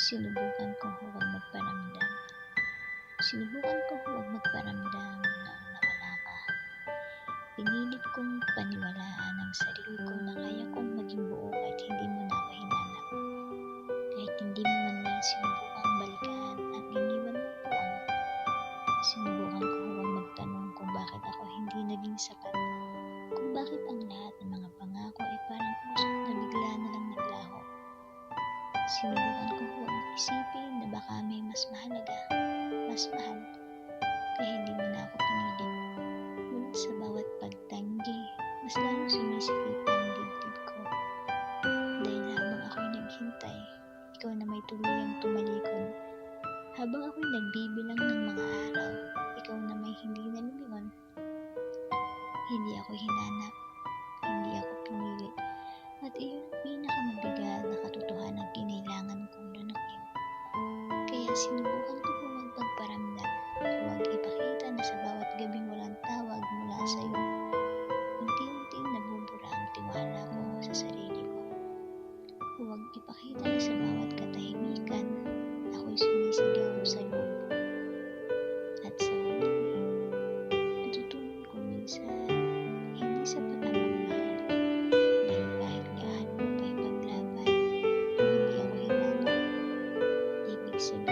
Sinubukan ko huwag magparamdam. Sinubukan ko huwag magparamdam noong nawala ka. Pinilit kong paniwalaan ang sarili ko na kaya kong maging buo kahit hindi mo na ako hinanap. Kahit hindi mo man lang sinubukang balikan at iniwan mo po ako. Sinubukan ko huwag magtanong kung bakit ako hindi naging sapat. Kung bakit ang lahat Sinubukan ko huwag isipin na baka may mas mahalaga, mas mahal. Kaya hindi mo na ako pinilit. Ngunit sa bawat pagtanggi, mas lalong sumisikip ang dibdib ko. Dahil habang ako'y naghintay, ikaw na may tuluyang tumalikod. Habang ako'y nagbibilang ng mga araw, ikaw na may hindi na lumingon. Hindi ako hinanap, Kaya sinubukan ko po magpagparamdam. Huwag ipakita na sa bawat gabing walang tawag mula sa iyo. Unti-unti nabubura ang tiwala ko sa sarili ko. Huwag ipakita na sa bawat katahimikan, ako'y sumisigaw sa iyo. At sa huli, natutunan ko minsan, hindi sapat ang Jackson.